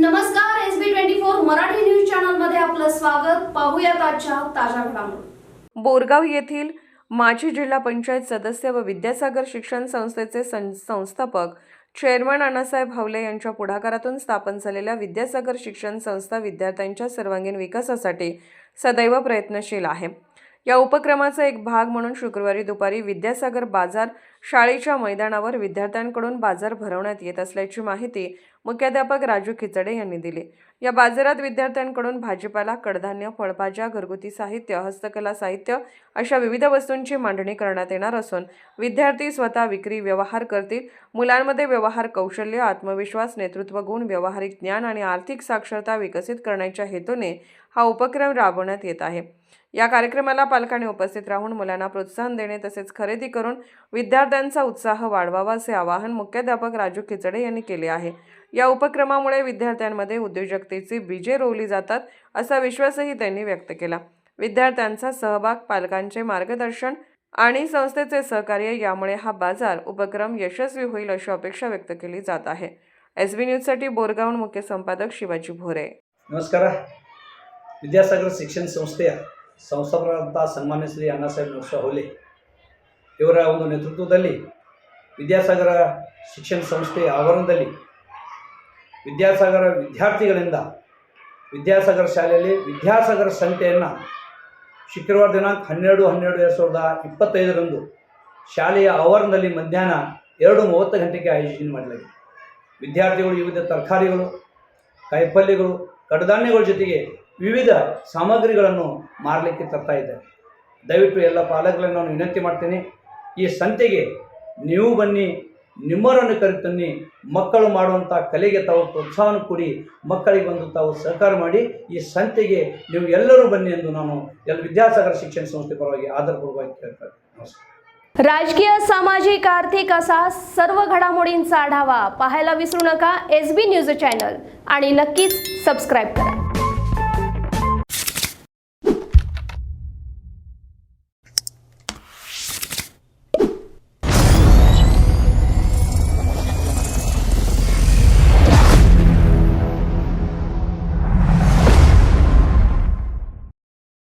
नमस्कार S B twenty four Marathi news चॅनलमध्ये आपलं स्वागत. पाहूया आजच्या ताज्या घडामोडी. बोरगाव येथील माजी जिल्हा पंचायत सदस्य व विद्यासागर शिक्षण संस्थेचे संस्थापक चेअरमन अण्णासाहेब भावले यांच्या पुढाकारातून स्थापन झालेल्या विद्यासागर शिक्षण संस्था विद्यार्थ्यांच्या सर्वांगीण विकासासाठी सदैव प्रयत्नशील आहे. या उपक्रमाचा एक भाग म्हणून शुक्रवारी दुपारी विद्यासागर बाजार शाळेच्या मैदानावर विद्यार्थ्यांकडून बाजार भरवण्यात येत असल्याची माहिती मुख्याध्यापक राजू खिचडे यांनी दिली. या बाजारात विद्यार्थ्यांकडून भाजीपाला कडधान्य फळभाज्या घरगुती साहित्य हस्तकला साहित्य अशा विविध वस्तूंची मांडणी करण्यात येणार असून विद्यार्थी स्वतः विक्री व्यवहार करतील. मुलांमध्ये व्यवहार कौशल्य आत्मविश्वास नेतृत्व गुण व्यावहारिक ज्ञान आणि आर्थिक साक्षरता विकसित करण्याच्या हेतूने हा उपक्रम राबवण्यात येत आहे. या कार्यक्रमाला पालकांनी उपस्थित राहून मुलांना प्रोत्साहन देणे तसेच खरेदी करून विद्यार्थ्यांचा उत्साह वाढवावा असे आवाहन मुख्याध्यापक राजू खिचडे यांनी केले आहे. या उपक्रमामुळे विद्यार्थ्यांमध्ये उद्योजकतेची बीजे रोवली जातात असा विश्वासही त्यांनी व्यक्त केला विद्यार्थ्यांचा सहभाग पालकांचे मार्गदर्शन आणि संस्थेचे सहकार्य यामुळे हा बाजार उपक्रम यशस्वी होईल अशी अपेक्षा व्यक्त केली जात आहे एस बी न्यूजसाठी बोरगावून मुख्य संपादक शिवाजी भोरे ನಮಸ್ಕಾರ ವಿದ್ಯಾಸಾಗರ ಶಿಕ್ಷಣ ಸಂಸ್ಥೆಯ ಸಂಸ್ಥಾಪಕರಾದಂಥ ಸನ್ಮಾನ್ಯ ಶ್ರೀ ಅಣ್ಣಾಸಾಹೇಬ್ ನರ್ಸ ಹೋಲೆ ಇವರ ಒಂದು ನೇತೃತ್ವದಲ್ಲಿ ವಿದ್ಯಾಸಾಗರ ಶಿಕ್ಷಣ ಸಂಸ್ಥೆಯ ಆವರಣದಲ್ಲಿ ವಿದ್ಯಾಸಾಗರ ವಿದ್ಯಾರ್ಥಿಗಳಿಂದ ವಿದ್ಯಾಸಾಗರ ಶಾಲೆಯಲ್ಲಿ ವಿದ್ಯಾಸಾಗರ ಸಂತೆಯನ್ನು ಶುಕ್ರವಾರ ದಿನಾಂಕ ಹನ್ನೆರಡು ಹನ್ನೆರಡು, ಎರಡು ಸಾವಿರದ ಇಪ್ಪತ್ತೈದರಂದು ಶಾಲೆಯ ಆವರಣದಲ್ಲಿ ಮಧ್ಯಾಹ್ನ ಎರಡು ಮೂವತ್ತು ಗಂಟೆಗೆ ಆಯೋಜನೆ ಮಾಡಲಾಗಿದೆ. ವಿದ್ಯಾರ್ಥಿಗಳು, ವಿವಿಧ ತರಕಾರಿಗಳು, ಕಾಯಿಪಲ್ಯಗಳು, ಕಡಧಾನ್ಯಗಳ ಜೊತೆಗೆ ವಿವಿಧ ಸಾಮಗ್ರಿಗಳನ್ನು ಮಾರಲಿಕ್ಕೆ ತರ್ತಾ ಇದ್ದಾರೆ. ದಯವಿಟ್ಟು ಎಲ್ಲ ಪಾಲಕರನ್ನು ನಾನು ವಿನಂತಿ ಮಾಡ್ತೀನಿ, ಈ ಸಂತೆಗೆ ನೀವು ಬನ್ನಿ ನಿಮ್ಮವರನ್ನು ಕರೆತನ್ನಿ ಮಕ್ಕಳು ಮಾಡುವಂಥ ಕಲೆಗೆ ತಾವು ಪ್ರೋತ್ಸಾಹನ ಕೊಡಿ ಮಕ್ಕಳಿಗೆ ಬಂದು ತಾವು ಸಹಕಾರ ಮಾಡಿ ಈ ಸಂತೆಗೆ ನೀವು ಎಲ್ಲರೂ ಬನ್ನಿ ಎಂದು ನಾನು ಎಲ್ಲ ವಿದ್ಯಾಸಾಗರ ಶಿಕ್ಷಣ ಸಂಸ್ಥೆ ಪರವಾಗಿ ಆಧಾರಪೂರ್ವಕವಾಗಿ ಕೇಳ್ತಾರೆ ನಮಸ್ಕಾರ राजकीय सामाजिक आर्थिक असा सर्व घडामोडींचा आढावा पाहायला विसरू नका एस बी न्यूज चॅनल आणि नक्कीच सबस्क्राईब करा